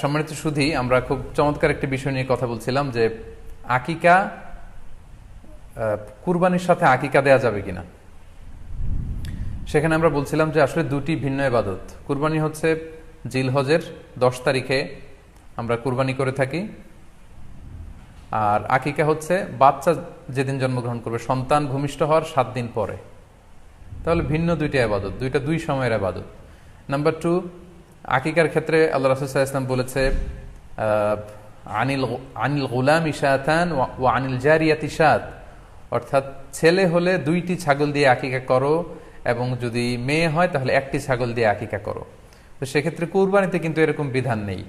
সম্মানিত সুধি, আমরা খুব চমৎকার একটি বিষয় নিয়ে কথা বলছিলাম যে আকিকা কুরবানির সাথে আকিকা দেয়া যাবে কিনা। সেখানে আমরা বলছিলাম যে আসলে দুটি ভিন্ন এবাদত কুরবানি হচ্ছে জিলহজের দশ তারিখে আমরা কুরবানি করে থাকি, আর আকিকা হচ্ছে বাচ্চা যেদিন জন্মগ্রহণ করবে, সন্তান ভূমিষ্ঠ হওয়ার সাত দিন পরে। তাহলে ভিন্ন দুইটা আবাদত দুইটা দুই সময়ের আবাদত নাম্বার টু আকিকার ক্ষেত্রে আল্লাহ রাসুল্লাহ ইসলাম বলেছে আনিল আনিল গুলাম ইশাতান ও আনিল জারিয়াত ইশাত অর্থাৎ ছেলে হলে দুইটি ছাগল দিয়ে আকিকা করো এবং যদি মেয়ে হয় তাহলে একটি ছাগল দিয়ে আকিকা করো। তো সেক্ষেত্রে কুরবানিতে কিন্তু এরকম বিধান নেই।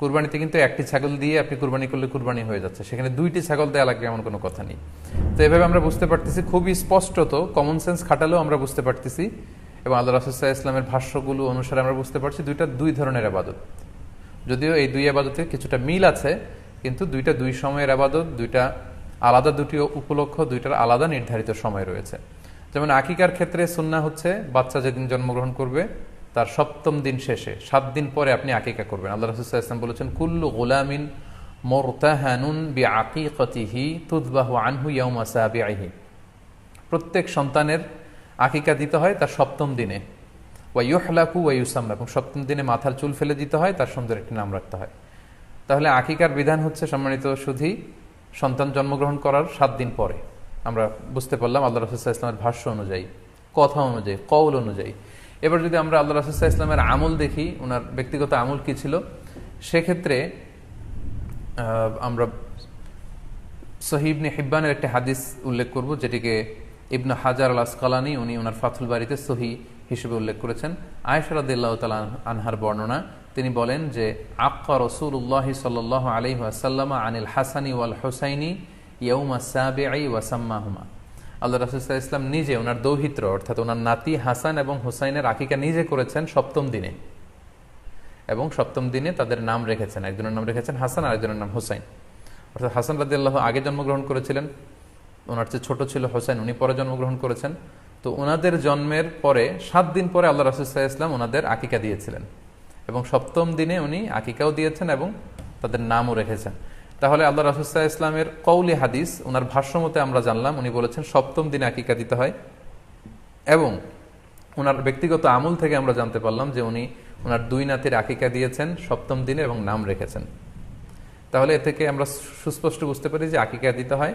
কুরবানিতে কিন্তু একটি ছাগল দিয়ে আপনি কুরবানি করলে কুরবানি হয়ে যাচ্ছে। সেখানে দুইটি ছাগল দেওয়া লাগবে এমন কোনো কথা নেই। তো এভাবে আমরা বুঝতে পারতেছি, খুবই স্পষ্টত কমন সেন্স খাটালেও আমরা বুঝতে পারতেছি এবং আল্লাহ রাসুসাহ ইসলামের ভাষ্যগুলো অনুসারে আমরা বুঝতে পারছি দুইটা দুই ধরনের আবাদত। যদিও এই দুই আবাদতে কিছুটা মিল আছে, কিন্তু দুইটা দুই সময়ের আবাদত, দুইটা আলাদা দুটি উপলক্ষ, দুইটার আলাদা নির্ধারিত সময় রয়েছে। যেমন আকিকার ক্ষেত্রে সুন্না হচ্ছে, বাচ্চা যেদিন জন্মগ্রহণ করবে, তার সপ্তম দিন শেষে, সাত দিন পরে আপনি আকিকা করবেন। আল্লাহ রসুল্লাহ ইসলাম বলেছেন, কুল্লু গোলামিন বি আনহু প্রত্যেক সন্তানের আকিকা দিতে হয় তার সপ্তম দিনে। ওয়াইহলাকু ওয়াইউসাম এবং সপ্তম দিনে মাথার চুল ফেলে দিতে হয়, তার সুন্দর একটি নাম রাখতে হয়। তাহলে আকিকার বিধান হচ্ছে সম্মানিত সুধী, সন্তান জন্মগ্রহণ করার সাত দিন পরে। আমরা বুঝতে পারলাম আল্লাহ রসুল্লাহ ইসলামের ভাষ্য অনুযায়ী, কথা অনুযায়ী, কৌল অনুযায়ী। এবার যদি আমরা আল্লাহ রসুল্লাহ ইসলামের আমল দেখি ওনার ব্যক্তিগত আমল কি ছিল, সেক্ষেত্রে আমরা সহিবনে হিব্বানের একটি হাদিস উল্লেখ করব, যেটিকে ইবন হাজার আল আসকালানি উনি ওনার ফাথুল বাড়িতে সহি হিসেবে উল্লেখ করেছেন। আয়সরাদিল্লাহ তালা আনহার বর্ণনা, তিনি বলেন যে, আক্কা রসুল্লাহ সাল আলহি আসাল্লামা আনিল হাসানি ওয়াল হোসাইনি ইয়ৌমা সাবেআই ওয়াসাম্মাহুমা আল্লাহ রাসুল্লাহ ইসলাম নিজে ওনার দৌহিত্র, অর্থাৎ ওনার নাতি হাসান এবং হোসাইনের আকিকা নিজে করেছেন সপ্তম দিনে। এবং সপ্তম দিনে তাদের নাম রেখেছেন, একজনের নাম রেখেছেন হাসান আর একজনের নাম হুসাইন। অর্থাৎ হাসান রাদি আল্লাহ আগে জন্মগ্রহণ করেছিলেন ওনার চেয়ে ছোট ছিল হোসেন উনি পরে জন্মগ্রহণ করেছেন। তো ওনাদের জন্মের পরে, সাত দিন পরে আল্লাহ রাসুসাহ ইসলাম ওনাদের আকিকা দিয়েছিলেন। এবং সপ্তম দিনে উনি আকিকাও দিয়েছেন এবং তাদের নামও রেখেছেন। তাহলে আল্লাহ রাসুসাহ ইসলামের কৌলি হাদিস, ওনার ভাষ্যমতে আমরা জানলাম, উনি বলেছেন সপ্তম দিনে আকিকা দিতে হয়। এবং ওনার ব্যক্তিগত আমল থেকে আমরা জানতে পারলাম যে উনি ওনার দুই নাতির আকিকা দিয়েছেন, সপ্তম দিনে এবং নাম রেখেছেন। তাহলে এ থেকে আমরা সুস্পষ্ট বুঝতে পারি যে আকিকা দিতে হয়।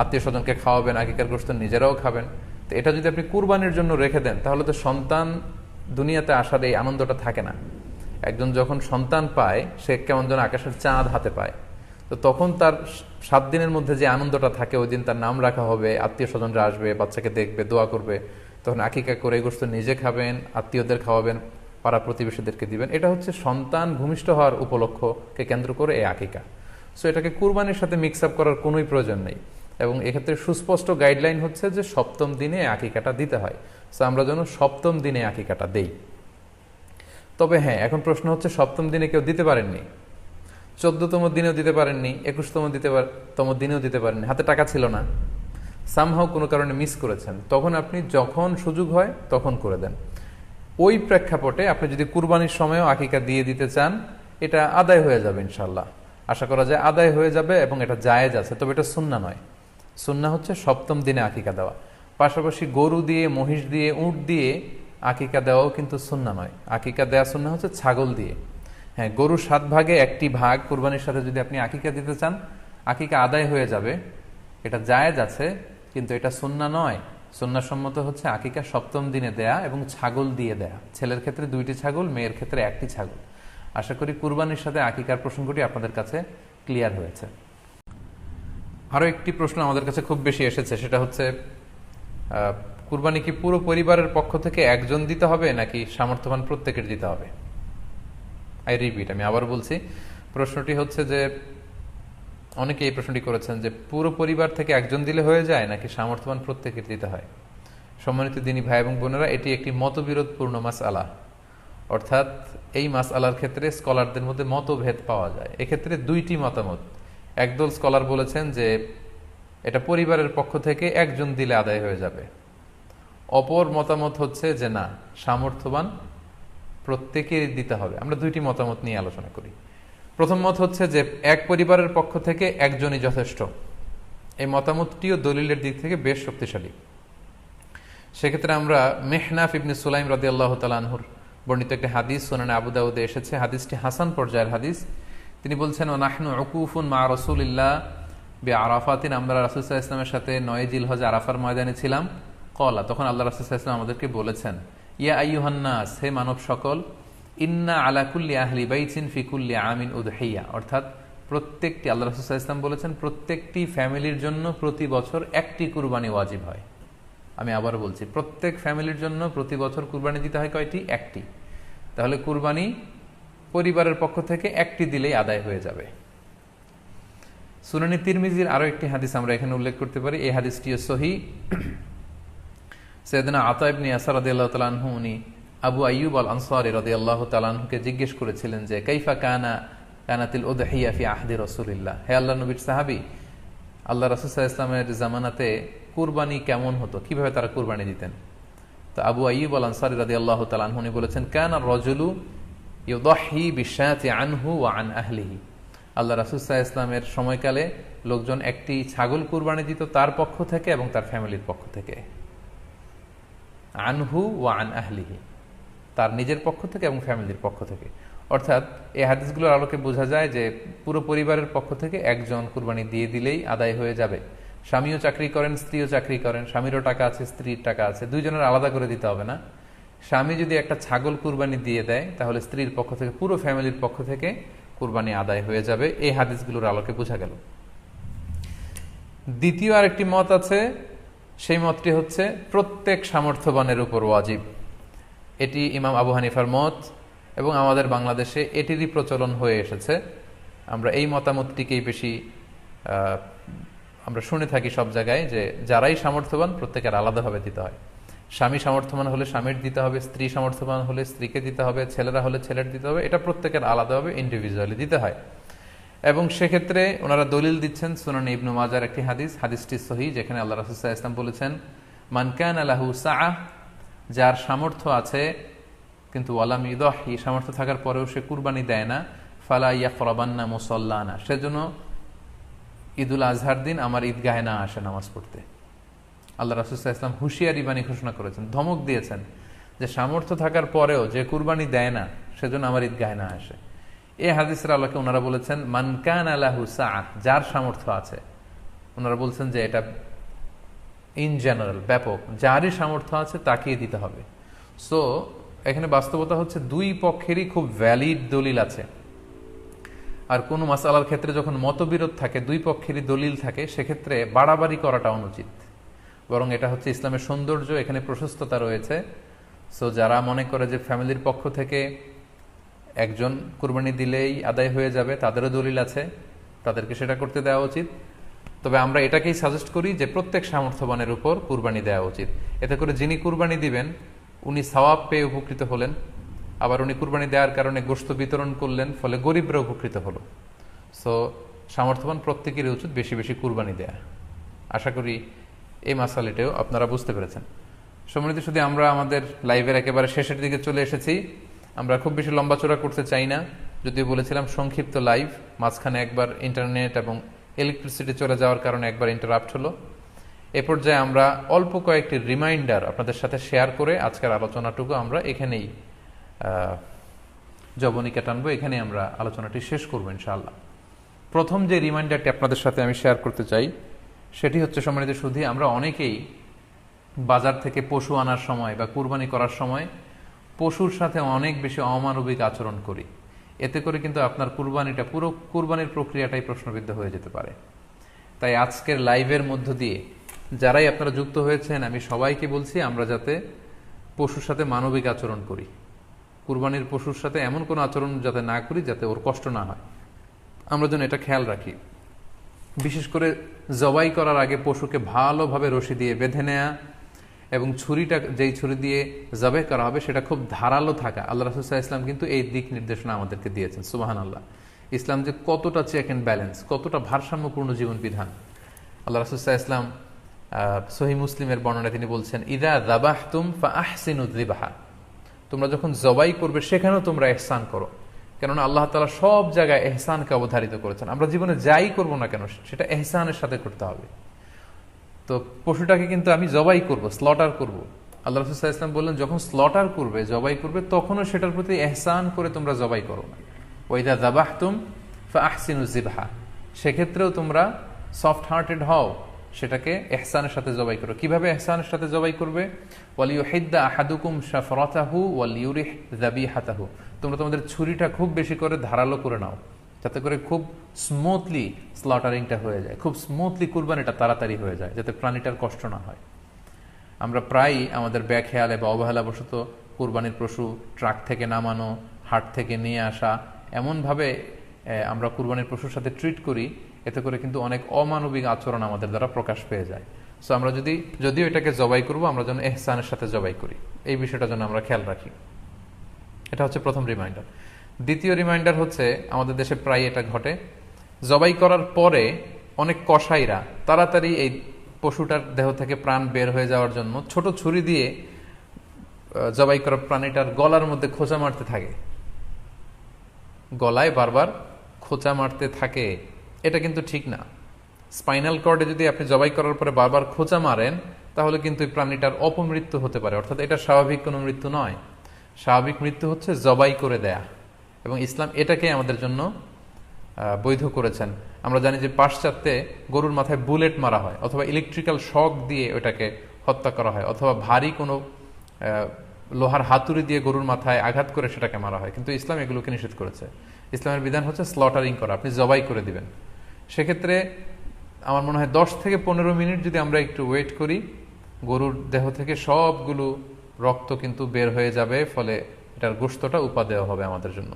আত্মীয় স্বজনকে খাওয়াবেন আকিকার গোস্ত নিজেরাও খাবেন। তো এটা যদি আপনি কুরবানির জন্য রেখে দেন, তাহলে তো সন্তান দুনিয়াতে আসার এই আনন্দটা থাকে না। একজন যখন সন্তান পায়, সে কেমন যেন আকাশের চাঁদ হাতে পায়। তো তখন তার সাত দিনের মধ্যে যে আনন্দটা থাকে, ওই দিন তার নাম রাখা হবে আত্মীয় স্বজনরা আসবে, বাচ্চাকে দেখবে, দোয়া করবে। তখন আকিকা করে গোস্ত নিজে খাবেন, আত্মীয়দের খাওয়াবেন, পাড়া প্রতিবেশীদেরকে দিবেন। এটা হচ্ছে সন্তান ভূমিষ্ঠ হওয়ার উপলক্ষকে কেন্দ্র করে এই আকিকা। সো এটাকে কুরবানির সাথে মিক্স আপ করার কোনোই প্রয়োজন নেই। এবং এক্ষেত্রে সুস্পষ্ট গাইডলাইন হচ্ছে যে সপ্তম দিনে আকিকাটা দিতে হয়। সো আমরা যেন সপ্তম দিনে আকিকাটা দেই। তবে হ্যাঁ এখন প্রশ্ন হচ্ছে সপ্তম দিনে কেউ দিতে পারেননি। চোদ্দতম দিনেও দিতে পারেননি, একুশতম দিতে তম দিনেও দিতে পারেননি, হাতে টাকা ছিল না। সামহাও কোনো কারণে মিস করেছেন। তখন আপনি যখন সুযোগ হয় তখন করে দেন। ওই প্রেক্ষাপটে আপনি যদি কুরবানির সময়ও আকিকা দিয়ে দিতে চান, এটা আদায় হয়ে যাবে ইনশাল্লাহ আশা করা যায় আদায় হয়ে যাবে এবং এটা জায়েজ আছে, তবে এটা সুন্না নয়। সুন্না হচ্ছে সপ্তম দিনে আকিকা দেওয়া। পাশাপাশি গরু দিয়ে, মহিষ দিয়ে, উঁট দিয়ে আকিকা দেওয়াও কিন্তু সুন্না নয়। আকিকা দেওয়া সুন্না হচ্ছে ছাগল দিয়ে। হ্যাঁ গরু সাত ভাগে, একটি ভাগ, কোরবানির সাথে যদি আপনি আকিকা দিতে চান, আকিকা আদায় হয়ে যাবে। এটা জায়েজ আছে, কিন্তু এটা সুন্না নয়। সন্ন্যাসম্মত হচ্ছে আকিকা সপ্তম দিনে দেয়া এবং ছাগল দিয়ে দেয়া। ছেলের ক্ষেত্রে দুইটি ছাগল, মেয়ের ক্ষেত্রে একটি ছাগল। আশা করি কুরবানির সাথে আকিকার প্রসঙ্গটি আপনাদের কাছে ক্লিয়ার হয়েছে। আরও একটি প্রশ্ন আমাদের কাছে খুব বেশি এসেছে, সেটা হচ্ছে কুরবানি কি পুরো পরিবারের পক্ষ থেকে একজন দিতে হবে নাকি সামর্থ্যবান প্রত্যেকের দিতে হবে? আই রিপিট আমি আবার বলছি, প্রশ্নটি হচ্ছে যে, অনেকে এই প্রশ্নটি করেছেন যে, পুরো পরিবার থেকে একজন দিলে হয়ে যায় নাকি সামর্থ্যবান প্রত্যেকের দিতে হয়? সম্মানিত দিনী ভাই এবং বোনেরা, এটি একটি মতবিরোধপূর্ণ মাস আলা অর্থাৎ, এই মাস আলার ক্ষেত্রে স্কলারদের মধ্যে মতভেদ পাওয়া যায়। এক্ষেত্রে দুইটি মতামত। একদল স্কলার বলেছেন যে এটা পরিবারের পক্ষ থেকে একজন দিলে আদায় হয়ে যাবে। অপর মতামত হচ্ছে যে না, সামর্থ্যবান প্রত্যেকেরই দিতে হবে। আমরা দুইটি মতামত নিয়ে আলোচনা করি। প্রথম মত হচ্ছে যে এক পরিবারের পক্ষ থেকে একজনই যথেষ্ট। এই মতামতটিও দলিলের দিক থেকে বেশ শক্তিশালী। সেক্ষেত্রে আমরা মেহনাফ ইবনে সুলাইম রাদি আল্লাহ তালানহুর বর্ণিত একটি হাদিস সোনানে আবুদাউদে এসেছে। হাদিসটি হাসান পর্যায়ের হাদিস। তিনি বলছেন ও নাহনু অকুফুন মা রসুলিল্লাহ বে আরাফাতিন আমরা রাসুসাহ ইসলামের সাথে নয় জিল হজ আরাফার ময়দানে ছিলাম। কলা তখন আল্লাহ রাসুসাহ ইসলাম আমাদেরকে বলেছেন, ইয়া আইয়ুহান্নাস, হে মানব সকল, ইন্না আলাকুল্লি আহলি বাইচিন ফিকুল্লি আমিন উদহিয়া। অর্থাৎ প্রত্যেকটি, আল্লাহ রাসুসাহ ইসলাম বলেছেন, প্রত্যেকটি ফ্যামিলির জন্য প্রতি বছর একটি কুরবানি ওয়াজিব হয়। আমি আবার বলছি, প্রত্যেক ফ্যামিলির জন্য প্রতি বছর কুরবানি দিতে হয় কয়টি? একটি। তাহলে কুরবানি পরিবারের পক্ষ থেকে একটি দিলেই আদায় হয়ে যাবে। সুনানি তিরমিজির আরও একটি হাদিস আমরা এখানে উল্লেখ করতে পারি। এই হাদিসটিও সহি। সৈয়দনা আতা ইবনি আসার রাদিয়াল্লাহু তাআলা আনহু, উনি আবু আইয়ুব আল আনসারী রাদিয়াল্লাহু তাআলা আনহুকে জিজ্ঞেস করেছিলেন যে, কাইফা কানা কানাতিল উদহিয়া ফি আহদি রাসূলিল্লাহ? হে আল্লাহ নবীর সাহাবী, আল্লাহ রাসূল সাল্লাল্লাহু আলাইহি ওয়াসাল্লামের জামানাতে কুরবানি কেমন হতো? কীভাবে তারা কুরবানি দিতেন? তো আবু আইয়ুব আল আনসারী রাদিয়াল্লাহু তাআলা আনহু, উনি বলেছেন, কানা রজুলু ইউদাহি বিশাতি আনহু ওয়া আন আহলিহি। আল্লাহ আলাইহি ইসলামের সময়কালে লোকজন একটি ছাগল কুরবানি দিত তার পক্ষ থেকে এবং তার ফ্যামিলির পক্ষ থেকে। আনহু ওয়া আন আহলিহি, তার নিজের পক্ষ থেকে এবং ফ্যামিলির পক্ষ থেকে। অর্থাৎ এই হাদিসগুলোর আলোকে বোঝা যায় যে পুরো পরিবারের পক্ষ থেকে একজন কুরবানি দিয়ে দিলেই আদায় হয়ে যাবে। স্বামীও চাকরি করেন, স্ত্রীও চাকরি করেন, স্বামীরও টাকা আছে, স্ত্রীর টাকা আছে, দুইজনের আলাদা করে দিতে হবে না। স্বামী যদি একটা ছাগল কুরবানি দিয়ে দেয়, তাহলে স্ত্রীর পক্ষ থেকে, পুরো ফ্যামিলির পক্ষ থেকে কুরবানি আদায় হয়ে যাবে। এই হাদিসগুলোর আলোকে বোঝা গেল। দ্বিতীয় আরেকটি মত আছে, সেই মতটি হচ্ছে প্রত্যেক সামর্থ্যবানের উপর ওয়াজিব। এটি ইমাম আবু হানিফার মত এবং আমাদের বাংলাদেশে এটিরই প্রচলন হয়ে এসেছে। আমরা এই মতামতটিকেই বেশি আমরা শুনে থাকি সব জায়গায় যে, যারাই সামর্থ্যবান, প্রত্যেকের আলাদাভাবে দিতে হয়। স্বামী সামর্থ্যবান হলে স্বামীর দিতে হবে, স্ত্রী সামর্থ্যবান হলে স্ত্রীকে দিতে হবে, ছেলেরা হলে ছেলের দিতে হবে, এটা প্রত্যেকের আলাদাভাবে ইন্ডিভিজুয়ালি দিতে হয়। এবং সেক্ষেত্রে ওনারা দলিল দিচ্ছেন সুনান ইবনু মাজার একটি হাদিস, হাদিসটি সহি যেখানে আল্লাহ রাসুসাহ ইসলাম বলেছেন মানকান আলাহু সাহ যার সামর্থ্য আছে, কিন্তু ওয়ালাম এই সামর্থ্য থাকার পরেও সে কুরবানি দেয় না, ফালা ইয়া ফরাবান্না মুসল্লানা, সেজন্য ঈদুল আজহার দিন আমার ঈদগাহে না আসে নামাজ পড়তে। আল্লাহ রাসুসাহ ইসলাম হুঁশিয়ারি বাণী ঘোষণা করেছেন, ধমক দিয়েছেন যে সামর্থ্য থাকার পরেও যে কুরবানি দেয় না, সেজন্য আমার ঈদগাহে না আসে। এই হাদিসের আল্লাহকে ওনারা বলেছেন মানকান আলাহু সাহ যার সামর্থ্য আছে। ওনারা বলছেন যে এটা ইন জেনারেল ব্যাপক। যারই সামর্থ্য আছে তাকিয়ে দিতে হবে। সো এখানে বাস্তবতা হচ্ছে দুই পক্ষেরই খুব ভ্যালিড দলিল আছে। আর কোনো মাসালার ক্ষেত্রে যখন মতবিরোধ থাকে, দুই পক্ষেরই দলিল থাকে, সেক্ষেত্রে বাড়াবাড়ি করাটা অনুচিত। বরং এটা হচ্ছে ইসলামের সৌন্দর্য, এখানে প্রশস্ততা রয়েছে। সো যারা মনে করে যে ফ্যামিলির পক্ষ থেকে একজন কুরবানি দিলেই আদায় হয়ে যাবে, তাদেরও দলিল আছে, তাদেরকে সেটা করতে দেওয়া উচিত। তবে আমরা এটাকেই সাজেস্ট করি যে প্রত্যেক সামর্থ্যবানের উপর কুরবানি দেওয়া উচিত। এতে করে যিনি কুরবানি দিবেন, উনি সওয়াব পেয়ে উপকৃত হলেন। আবার উনি কুরবানি দেওয়ার কারণে গোস্ত বিতরণ করলেন, ফলে গরিবরা উপকৃত হলো। সো সামর্থ্যবান প্রত্যেকেরই উচিত বেশি বেশি কুরবানি দেয়া। আশা করি এই মাসালিটাও আপনারা বুঝতে পেরেছেন। সম্মানিত শুধু আমরা আমাদের লাইভের একেবারে শেষের দিকে চলে এসেছি। আমরা খুব বেশি লম্বাচড়া করতে চাই না। যদিও বলেছিলাম, সংক্ষিপ্ত লাইভ, মাঝখানে একবার ইন্টারনেট এবং ইলেকট্রিসিটি চলে যাওয়ার কারণে একবার ইন্টারাপ্ট হলো। এ পর্যায়ে আমরা অল্প কয়েকটি রিমাইন্ডার আপনাদের সাথে শেয়ার করে আজকের আলোচনাটুকু আমরা এখানেই জবনিকা টানবো। এখানে আমরা আলোচনাটি শেষ করব ইনশাআল্লাহ। প্রথম যে রিমাইন্ডারটি আপনাদের সাথে আমি শেয়ার করতে চাই সেটি হচ্ছে সম্মানিত শুধু আমরা অনেকেই বাজার থেকে পশু আনার সময় বা কুরবানি করার সময় পশুর সাথে অনেক বেশি অমানবিক আচরণ করি। এতে করে কিন্তু আপনার কুরবানিটা পুরো কুরবানির প্রক্রিয়াটাই প্রশ্নবিদ্ধ হয়ে যেতে পারে। তাই আজকের লাইভের মধ্য দিয়ে যারাই আপনারা যুক্ত হয়েছেন, আমি সবাইকে বলছি আমরা যাতে পশুর সাথে মানবিক আচরণ করি। কুরবানির পশুর সাথে এমন কোনো আচরণ যাতে না করি যাতে ওর কষ্ট না হয়। আমরা যেন এটা খেয়াল রাখি। বিশেষ করে জবাই করার আগে পশুকে ভালোভাবে রশি দিয়ে বেঁধে নেয়া এবং ছুরিটা, যেই ছুরি দিয়ে জবাই করা হবে, সেটা খুব ধারালো থাকা। আল্লাহ রাসুসাহ ইসলাম কিন্তু এই দিক নির্দেশনা আমাদেরকে দিয়েছেন। সুবাহান আল্লাহ ইসলাম যে কতটা চেক অ্যান্ড ব্যালেন্স কতটা ভারসাম্যপূর্ণ জীবন বিধান আল্লাহ রাসুসাহ ইসলাম সহি মুসলিমের বর্ণনা তিনি বলছেন, ইদা দাবাহ তুম ফা আহসিন তোমরা যখন জবাই করবে, সেখানেও তোমরা এহসান করো। কেননা আল্লাহ তালা সব জায়গায় এহসানকে অবধারিত করেছেন। আমরা জীবনে যাই করব না কেন, সেটা এহসানের সাথে করতে হবে। তো পশুটাকে কিন্তু আমি জবাই করব স্লটার করব। আল্লাহ রসুল্লাহ ইসলাম বললেন, যখন স্লটার করবে, জবাই করবে, তখনও সেটার প্রতি এহসান করে তোমরা জবাই করো না। ওইদা দাবাহ তুম ফা আহসিন উজিবহা সেক্ষেত্রেও তোমরা সফট হার্টেড হও। সেটাকে এহসানের সাথে জবাই করো। কীভাবে এহসানের সাথে জবাই করবে? ওয়ালিউ হিদ্দা আহাদুকুম শাফরাতাহু ওয়ালিউরিহ হাতাহু তোমরা তোমাদের ছুরিটা খুব বেশি করে ধারালো করে নাও, যাতে করে খুব স্মুথলি স্লটারিংটা হয়ে যায়। খুব স্মুথলি কুরবানিটা তাড়াতাড়ি হয়ে যায়, যাতে প্রাণীটার কষ্ট না হয়। আমরা প্রায়ই আমাদের ব্যাখেয়ালে বা অবহেলাবশত কুরবানির পশু ট্রাক থেকে নামানো, হাট থেকে নিয়ে আসা, এমনভাবে আমরা কুরবানির পশুর সাথে ট্রিট করি এতে করে কিন্তু অনেক অমানবিক আচরণ আমাদের দ্বারা প্রকাশ পেয়ে যায়। সো আমরা যদি, যদিও এটাকে জবাই করব, আমরা যেন এহসানের সাথে জবাই করি। এই বিষয়টা যেন আমরা খেয়াল রাখি। এটা হচ্ছে প্রথম রিমাইন্ডার দ্বিতীয় রিমাইন্ডার হচ্ছে, আমাদের দেশে প্রায় এটা ঘটে। জবাই করার পরে অনেক কসাইরা তাড়াতাড়ি এই পশুটার দেহ থেকে প্রাণ বের হয়ে যাওয়ার জন্য ছোট ছুরি দিয়ে জবাই করা প্রাণীটার গলার মধ্যে খোঁচা মারতে থাকে। গলায় বারবার খোঁচা মারতে থাকে। এটা কিন্তু ঠিক না। স্পাইনাল কর্ডে যদি আপনি জবাই করার পরে বারবার খোঁচা মারেন, তাহলে কিন্তু এই প্রাণীটার অপমৃত্যু হতে পারে, অর্থাৎ এটা স্বাভাবিক কোনো মৃত্যু নয়। স্বাভাবিক মৃত্যু হচ্ছে জবাই করে দেয়া। এবং ইসলাম এটাকে আমাদের জন্য বৈধ করেছেন। আমরা জানি যে পাশ্চাত্যে গরুর মাথায় বুলেট মারা হয়, অথবা ইলেকট্রিক্যাল শক দিয়ে ওটাকে হত্যা করা হয়, অথবা ভারী কোনো লোহার হাতুড়ি দিয়ে গরুর মাথায় আঘাত করে সেটাকে মারা হয়। কিন্তু ইসলাম এগুলোকে নিষেধ করেছে। ইসলামের বিধান হচ্ছে স্লটারিং করা, আপনি জবাই করে দিবেন। সেক্ষেত্রে আমার মনে হয় দশ থেকে পনেরো মিনিট যদি আমরা একটু ওয়েট করি, গরুর দেহ থেকে সবগুলো রক্ত কিন্তু বের হয়ে যাবে, ফলে এটার গোস্তটা উপা দেওয়া হবে আমাদের জন্য।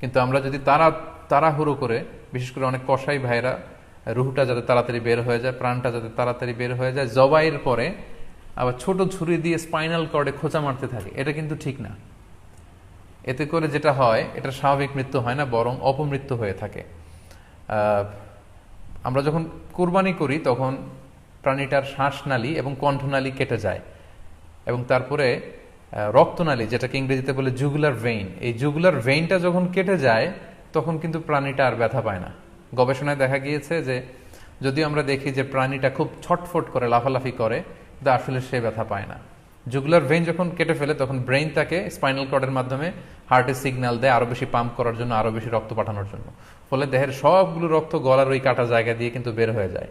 কিন্তু আমরা যদি তারা, তাড়াহুড়ো করে, বিশেষ করে অনেক কষাই ভাইরা, রুহুটা যাতে তাড়াতাড়ি বের হয়ে যায়, প্রাণটা যাতে তাড়াতাড়ি বের হয়ে যায়, জবাইয়ের পরে আবার ছোট ছুরি দিয়ে স্পাইনাল কর্ডে খোঁচা মারতে থাকে, এটা কিন্তু ঠিক না। এতে করে যেটা হয় এটা স্বাভাবিক মৃত্যু হয় না, বরং অপমৃত্যু হয়ে থাকে। আমরা যখন কোরবানি করি, তখন প্রাণীটার শ্বাসনালী এবং কণ্ঠনালী কেটে যায়। এবং তারপরে রক্তনালী, যেটাকে ইংরেজিতে বলে জুগুলার ভেইন এই জুগুলার ভেইনটা যখন কেটে যায়, তখন কিন্তু প্রাণীটা আর ব্যথা পায় না। গবেষণায় দেখা গিয়েছে যে যদিও আমরা দেখি যে প্রাণীটা খুব ছটফট করে, লাফালাফি করে, কিন্তু আসলে সে ব্যথা পায় না। জুগুলার ভেইন যখন কেটে ফেলে, তখন ব্রেইন তাকে স্পাইনাল কর্ডের মাধ্যমে হার্টের সিগন্যাল দেয় আরও বেশি পাম্প করার জন্য, আরও বেশি রক্ত পাঠানোর জন্য। ফলে দেহের সবগুলো রক্ত গলার ওই কাটা জায়গা দিয়ে কিন্তু বের হয়ে যায়।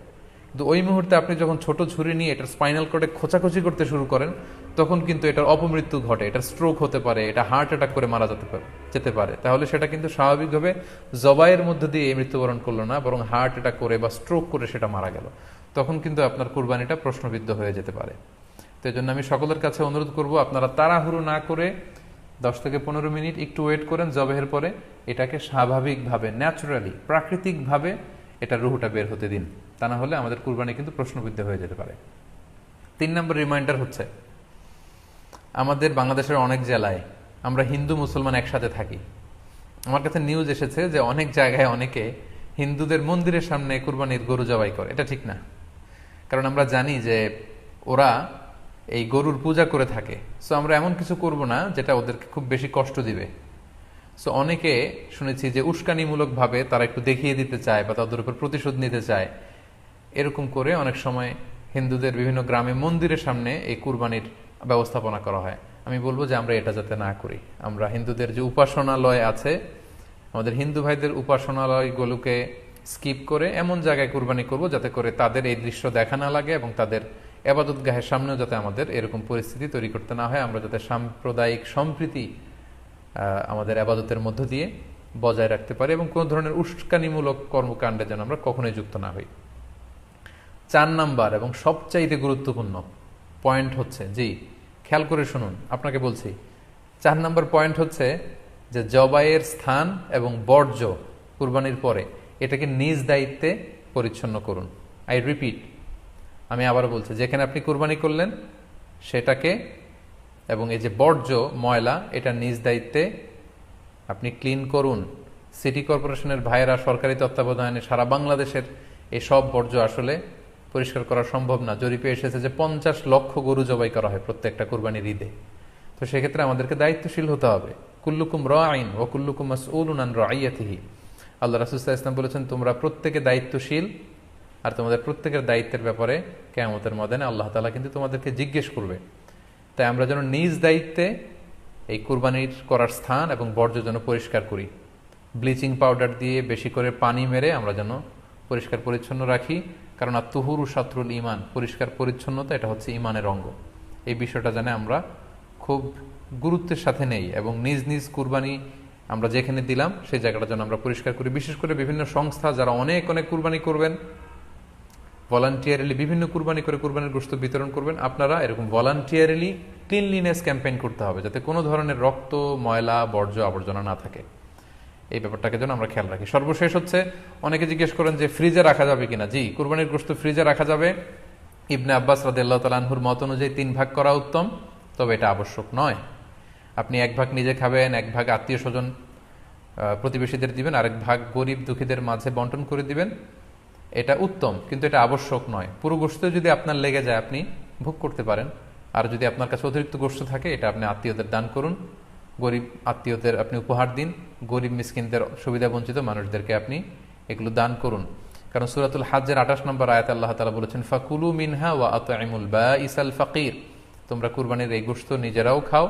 কিন্তু ওই মুহূর্তে আপনি যখন ছোট ছুরি নিয়ে এটার স্পাইনাল কর্ডে খোঁচাখুচি করতে শুরু করেন, তখন কিন্তু এটার অপমৃত্যু ঘটে, এটার স্ট্রোক হতে পারে, এটা হার্ট অ্যাটাক করে মারা যেতে পারে যেতে পারে। তাহলে সেটা কিন্তু স্বাভাবিকভাবে জবাইয়ের মধ্যে দিয়ে এই মৃত্যুবরণ করল না, বরং হার্ট অ্যাটাক করে বা স্ট্রোক করে সেটা মারা গেল। তখন কিন্তু আপনার কুরবানিটা প্রশ্নবিদ্ধ হয়ে যেতে পারে। তো এই জন্য আমি সকলের কাছে অনুরোধ করব, আপনারা তাড়াহুড়ো না করে দশ থেকে পনেরো মিনিট একটু ওয়েট করেন জবেহের পরে। এটাকে স্বাভাবিকভাবে, ন্যাচুরালি, প্রাকৃতিকভাবে এটা রুহুটা বের হতে দিন। তা না হলে আমাদের কুরবানি কিন্তু প্রশ্নবিদ্ধ হয়ে যেতে পারে। তিন নম্বর রিমাইন্ডার হচ্ছে, আমাদের বাংলাদেশের অনেক জেলায় আমরা হিন্দু মুসলমান একসাথে থাকি। আমার কাছে নিউজ এসেছে যে অনেক জায়গায় অনেকে হিন্দুদের মন্দিরের সামনে কুরবানির গরু জবাই করে। এটা ঠিক না। কারণ আমরা জানি যে ওরা এই গরুর পূজা করে থাকে। সো আমরা এমন কিছু করব না যেটা ওদেরকে খুব বেশি কষ্ট দিবে। সো অনেকে শুনেছি যে উস্কানিমূলকভাবে তারা একটু দেখিয়ে দিতে চায় বা তাদের উপর প্রতিশোধ নিতে চায়। এরকম করে অনেক সময় হিন্দুদের বিভিন্ন গ্রামে মন্দিরের সামনে এই কুরবানির ব্যবস্থাপনা করা হয়। আমি বলব যে আমরা এটা যাতে না করি। আমরা হিন্দুদের যে উপাসনালয় আছে, আমাদের হিন্দু ভাইদের উপাসনালয়গুলোকে স্কিপ করে এমন জায়গায় কুরবানি করব যাতে করে তাদের এই দৃশ্য দেখা না লাগে এবং তাদের এবাদত গাহের সামনেও যাতে আমাদের এরকম পরিস্থিতি তৈরি করতে না হয়, আমরা যাতে সাম্প্রদায়িক সম্প্রীতি আমাদের আবাদতের মধ্য দিয়ে বজায় রাখতে পারি এবং কোনো ধরনের উস্কানিমূলক কর্মকাণ্ডে যেন আমরা কখনোই যুক্ত না হই। চার নাম্বার এবং সবচাইতে গুরুত্বপূর্ণ পয়েন্ট হচ্ছে, জি, খেয়াল করে শুনুন, আপনাকে বলছি, চার নাম্বার পয়েন্ট হচ্ছে যে জবাইয়ের স্থান এবং বর্জ্য কুরবানির পরে এটাকে নিজ দায়িত্বে পরিচ্ছন্ন করুন। আই রিপিট আমি আবার বলছি, যেখানে আপনি কুরবানি করলেন, সেটাকে এবং এই যে বর্জ্য, ময়লা, এটা নিজ দায়িত্বে আপনি ক্লিন করুন। সিটি কর্পোরেশনের ভাইয়েরা, সরকারি তত্ত্বাবধানে সারা বাংলাদেশের এই সব বর্জ্য আসলে পরিষ্কার করা সম্ভব না। জরিপে এসেছে যে পঞ্চাশ লক্ষ গরু জবাই করা হয় প্রত্যেকটা কুরবানির ঈদে। তো সেক্ষেত্রে আমাদেরকে দায়িত্বশীল হতে হবে। কুল্লুকুম র আইন ও কুল্লুকুম মাসউলুন আন রাইয়াতিহি। আল্লাহ রাসুল্লাহ ইসলাম বলেছেন, তোমরা প্রত্যেকে দায়িত্বশীল আর তোমাদের প্রত্যেকের দায়িত্বের ব্যাপারে কেয়ামতের ময়দানে আল্লাহ তালা কিন্তু তোমাদেরকে জিজ্ঞেস করবে। তাই আমরা যেন নিজ দায়িত্বে এই কুরবানির করার স্থান এবং বর্জ্য যেন পরিষ্কার করি। ব্লিচিং পাউডার দিয়ে বেশি করে পানি মেরে আমরা যেন পরিষ্কার পরিচ্ছন্ন রাখি। কারণ আত্মহুরু শত্রুল ইমান পরিষ্কার পরিচ্ছন্নতা এটা হচ্ছে ইমানের অঙ্গ। এই বিষয়টা যেন আমরা খুব গুরুত্বের সাথে নেই এবং নিজ নিজ কুরবানি আমরা যেখানে দিলাম, সেই জায়গাটা যেন আমরা পরিষ্কার করি। বিশেষ করে বিভিন্ন সংস্থা যারা অনেক অনেক কুরবানি করবেন ভলান্টিয়ারিলি বিভিন্ন কুরবানি করে কুরবানির গোস্ত বিতরণ করবেন। আপনারা এরকম ভলান্টিয়ারিলি ক্লিনলিনেস ক্যাম্পেইন করতে হবে, যাতে কোনো ধরনের রক্ত, ময়লা, বর্জ্য, আবর্জনা না থাকে। এই ব্যাপারটাকে যেন আমরা খেয়াল রাখি। সর্বশেষ হচ্ছে, অনেকে জিজ্ঞেস করেন যে ফ্রিজে রাখা যাবে কিনা। জি, কুরবানির গোস্ত ফ্রিজে রাখা যাবে। ইবনে আব্বাস রাদিল্লাহ তালাহুর মত অনুযায়ী তিন ভাগ করা উত্তম, তবে এটা আবশ্যক নয়। আপনি এক ভাগ নিজে খাবেন, এক ভাগ আত্মীয় স্বজন প্রতিবেশীদের দিবেন, আরেক ভাগ গরিব দুঃখীদের মাঝে বন্টন করে দিবেন। এটা উত্তম, কিন্তু এটা আবশ্যক নয়। পুরো গোস্ত যদি আপনার লেগে যায়, আপনি ভোগ করতে পারেন। আর যদি আপনার কাছে অতিরিক্ত গোস্ত থাকে, এটা আপনি আত্মীয়দের দান করুন। গরিব আত্মীয়দের আপনি উপহার দিন। গরিব মিসকিনদের সুবিধা বঞ্চিত মানুষদেরকে আপনি এগুলো দান করুন। কারণ সুরাতুল হাজের আঠাশ নম্বর আয়াত আল্লাহ তালা বলেছেন, ফাকুলু মিনহা ওয়া আতআইমুল বা ইসাল ফাকির। তোমরা কুরবানির এই গোস্ত নিজেরাও খাও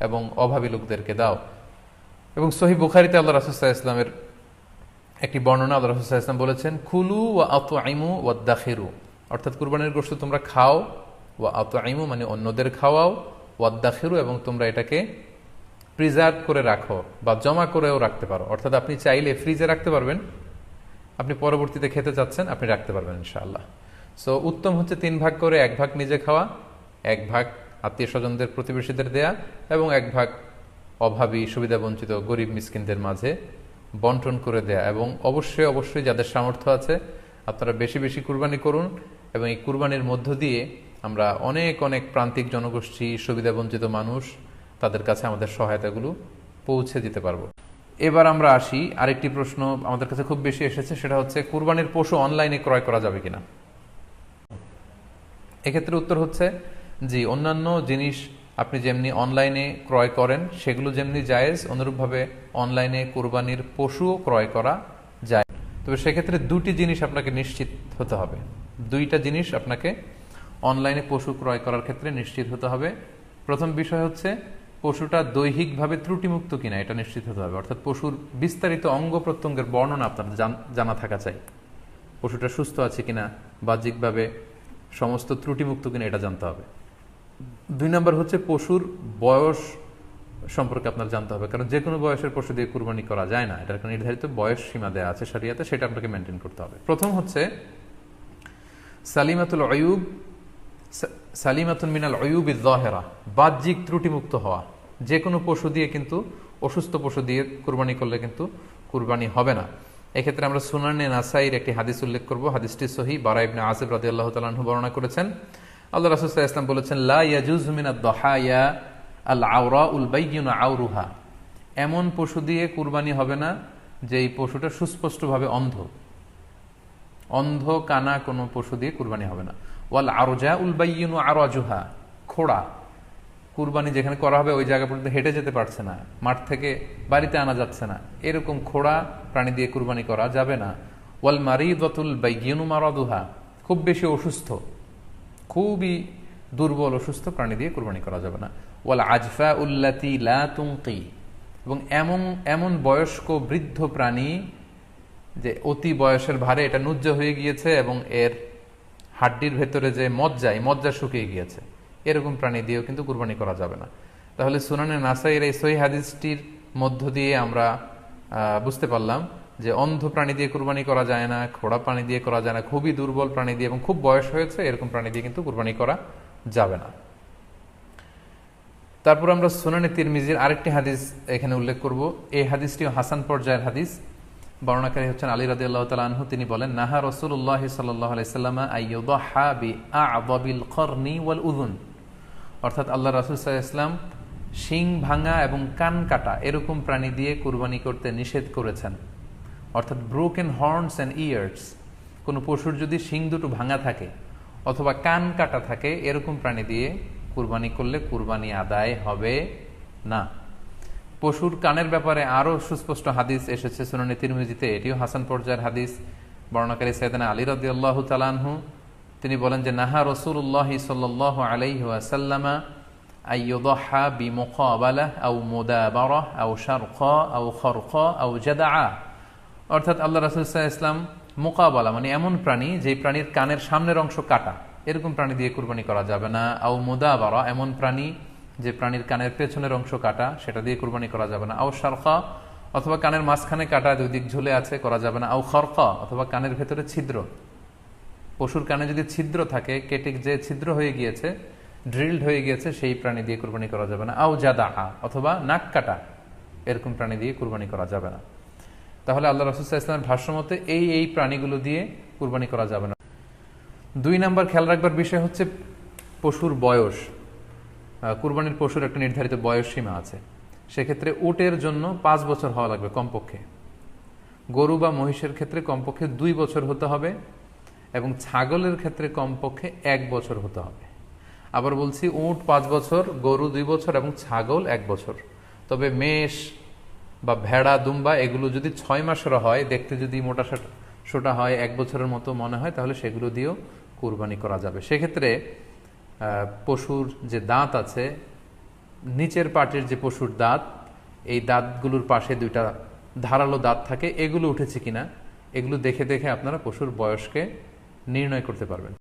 এবং অভাবী লোকদেরকে দাও। এবং সহি বুখারিতে আল্লাহ রাসুসাহ ইসলামের একটি বর্ণনা আল্লাহ রাসুসাহ ইসলাম বলেছেন খুলু ওয়া আত আইমু ওয়া দাখিরু অর্থাৎ কুরবানির গোস্ত তোমরা খাও, ওয়া আত আইমু মানে অন্যদের খাওয়াও, ওয়া দাখিরু এবং তোমরা এটাকে প্রিজার্ভ করে রাখো বা জমা করেও রাখতে পারো। অর্থাৎ আপনি চাইলে ফ্রিজে রাখতে পারবেন, আপনি পরবর্তীতে খেতে চাচ্ছেন, আপনি রাখতে পারবেন ইনশাআল্লাহ। সো উত্তম হচ্ছে তিন ভাগ করে এক ভাগ নিজে খাওয়া, এক ভাগ আত্মীয় স্বজনদের প্রতিবেশীদের দেয়া এবং এক ভাগ অভাবী, সুবিধাবঞ্চিত, গরিব, মিসকিনদের মাঝে বন্টন করে দেয়া। এবং অবশ্যই অবশ্যই যাদের সামর্থ্য আছে, আপনারা বেশি বেশি কুরবানি করুন এবং এই কুরবানির মধ্য দিয়ে আমরা অনেক অনেক প্রান্তিক জনগোষ্ঠী, সুবিধাবঞ্চিত মানুষ তাদের কাছে আমাদের সহায়তাগুলো পৌঁছে দিতে পারব। এবার আমরা আসি, আরেকটি প্রশ্ন আমাদের কাছে খুব বেশি এসেছে, সেটা হচ্ছে, কুরবানির পশু অনলাইনে ক্রয় করা যাবে কিনা? এক্ষেত্রে উত্তর হচ্ছে, জি, অন্যান্য জিনিস আপনি যেমনি অনলাইনে ক্রয় করেন, সেগুলো যেমনি জায়েজ, অনুরূপভাবে অনলাইনে কোরবানির পশুও ক্রয় করা যায়। তবে সেক্ষেত্রে দুটি জিনিস আপনাকে নিশ্চিত হতে হবে। দুইটা জিনিস আপনাকে অনলাইনে পশু ক্রয় করার ক্ষেত্রে নিশ্চিত হতে হবে। প্রথম বিষয় হচ্ছে, পশুটা দৈহিকভাবে ত্রুটিমুক্ত কিনা, এটা নিশ্চিত হতে হবে। অর্থাৎ পশুর বিস্তারিত অঙ্গ প্রত্যঙ্গের বর্ণনা আপনার জানা থাকা চাই। পশুটা সুস্থ আছে কিনা, বাহ্যিকভাবে সমস্ত ত্রুটিমুক্ত কিনা, এটা জানতে হবে। দুই নম্বর হচ্ছে পশুর বয়স সম্পর্কে আপনার জানতে হবে, কারণ যে কোনো বয়সের পশু দিয়ে কুরবানি করা যায় না। এটার একটা নির্ধারিত বয়স সীমা দেওয়া আছে সারিয়াতে সেটা আপনাকে মেনটেন করতে হবে। প্রথম হচ্ছে সালিমাতুল অয়ুব সালিমাতুল মিনাল অয়ুব ইজহেরা বাহ্যিক ত্রুটিমুক্ত হওয়া। যে কোনো পশু দিয়ে কিন্তু, অসুস্থ পশু দিয়ে কুরবানি করলে কিন্তু কুরবানি হবে না। এক্ষেত্রে আমরা সুনানে নাসাইর একটি হাদিস উল্লেখ করব। হাদিসটি সহি বারা ইবনে আসিফ রাদি আল্লাহ তালু বর্ণনা করেছেন। আল্লাহ রাসুল্লাহ ইসলাম বলেছেন, লা ইয়াজুজ মিনা দহায়া আল আউরা উল বাইয়ুনা আউরুহা এমন পশু দিয়ে কুরবানি হবে না যে এই পশুটা সুস্পষ্টভাবে অন্ধ। অন্ধ কানা কোনো পশু দিয়ে কুরবানি হবে না। ওয়াল আরজা উল বাইয়ুনু আরজুহা, খোড়া। কুরবানি যেখানে করা হবে, ওই জায়গা পর্যন্ত হেঁটে যেতে পারছে না, মাঠ থেকে বাড়িতে আনা যাচ্ছে না। এরকম খোড়া প্রাণী দিয়ে কুরবানি করা যাবে না। ওয়াল মারিদতুল বাইয়ুনু মারাদুহা, খুব বেশি অসুস্থ। খুবই দুর্বল অসুস্থ প্রাণী দিয়ে কোরবানি করা যাবে না। ওয়াল আজফা উল্লাতি লা এবং এমন এমন বয়স্ক বৃদ্ধ প্রাণী যে অতি বয়সের ভারে এটা নুজ্জ হয়ে গিয়েছে এবং এর হাড্ডির ভেতরে যে মজ্জা এই মজ্জা শুকিয়ে গিয়েছে, এরকম প্রাণী দিয়েও কিন্তু কুরবানি করা যাবে না। তাহলে সুনানে নাসাইয়ের এই সহি হাদিসটির মধ্য দিয়ে আমরা বুঝতে পারলাম যে অন্ধ প্রাণী দিয়ে কুরবানি করা যায় না খোড়া প্রাণী দিয়ে করা যায় না, খুবই দুর্বল প্রাণী দিয়ে এবং খুব বয়স হয়েছে, এরকম প্রাণী দিয়ে কিন্তু কুরবানি করা যাবে না। তারপর আমরা সোনানি তিরমিজির আরেকটি হাদিস এখানে উল্লেখ করব। এই হাদিসটি হাসান পর্যায়ের হাদিস। বর্ণাকারী হচ্ছেন আলী রাদি আল্লাহ আনহু। তিনি বলেন, নাহা রসুল্লাহ সাল্লাহ আলাইসাল্লামা বি আবিল খরনি ওয়াল উদুন অর্থাৎ আল্লাহ রাসুল ইসলাম শিং ভাঙা এবং কান কাটা এরকম প্রাণী দিয়ে কুরবানি করতে নিষেধ করেছেন। অর্থাৎ ব্রোকেন হর্নস অ্যান্ড ইয়ার্স কোনো পশুর যদি শিং দুটো ভাঙা থাকে অথবা কান কাটা থাকে, এরকম প্রাণী দিয়ে কুরবানি করলে কুরবানি আদায় হবে না। পশুর কানের ব্যাপারে আরও সুস্পষ্ট হাদিস এসেছে সুনানি তিরমিজিতে, এটিও হাসান পর্যায়ের হাদিস। বর্ণাকারী সৈয়দানা আলী রদি আল্লাহ তালানহু তিনি বলেন যে, নাহা রসুল্লাহ সাল্লাহ আলাইহি ওয়াসাল্লামা আইয়ুদহা বিমুকাবালা আও মুদাবারাহ আও শারকা আও খরকা আও জাদা অর্থাৎ আল্লাহ রাসুল ইসলাম মোকাবালা মানে এমন প্রাণী যে প্রাণীর কানের সামনের অংশ কাটা। এরকম প্রাণী দিয়ে কুরবানি করা যাবে না। আও মুদাবারা, এমন প্রাণী যে প্রাণীর কানের পেছনের অংশ কাটা, সেটা দিয়ে কুরবানি করা যাবে না। আও শারকা অথবা কানের মাঝখানে কাটা দুই দিক ঝুলে আছে, করা যাবে না। আও খরকা অথবা কানের ভেতরে ছিদ্র। পশুর কানে যদি ছিদ্র থাকে, কেটে যে ছিদ্র হয়ে গিয়েছে, ড্রিলড হয়ে গিয়েছে, সেই প্রাণী দিয়ে কুরবানি করা যাবে না। আও জাদা অথবা নাক কাটা, এরকম প্রাণী দিয়ে কুরবানি করা যাবে না। তাহলে আল্লাহ রসুল্লাহ ইসলামের ভাষ্যমতে এই এই প্রাণীগুলো দিয়ে কুরবানি করা যাবে না। দুই নাম্বার খেয়াল রাখবার বিষয় হচ্ছে পশুর বয়স। কুরবানির পশুর একটা নির্ধারিত বয়স সীমা আছে। সেক্ষেত্রে উটের জন্য পাঁচ বছর হওয়া লাগবে কমপক্ষে। গরু বা মহিষের ক্ষেত্রে কমপক্ষে দুই বছর হতে হবে এবং ছাগলের ক্ষেত্রে কমপক্ষে এক বছর হতে হবে। আবার বলছি উট পাঁচ বছর, গরু দুই বছর এবং ছাগল এক বছর। তবে মেষ বা ভেড়া, দুম্বা, এগুলো যদি ছয় মাসের হয়, দেখতে যদি মোটা সোটা হয়, এক বছরের মতো মনে হয়, তাহলে সেগুলো দিয়েও কুরবানি করা যাবে। সেক্ষেত্রে পশুর যে দাঁত আছে, নিচের পাটের যে পশুর দাঁত, এই দাঁতগুলোর পাশে দুইটা ধারালো দাঁত থাকে, এগুলো উঠেছে কিনা, এগুলো দেখে দেখে আপনারা পশুর বয়সকে নির্ণয় করতে পারবেন।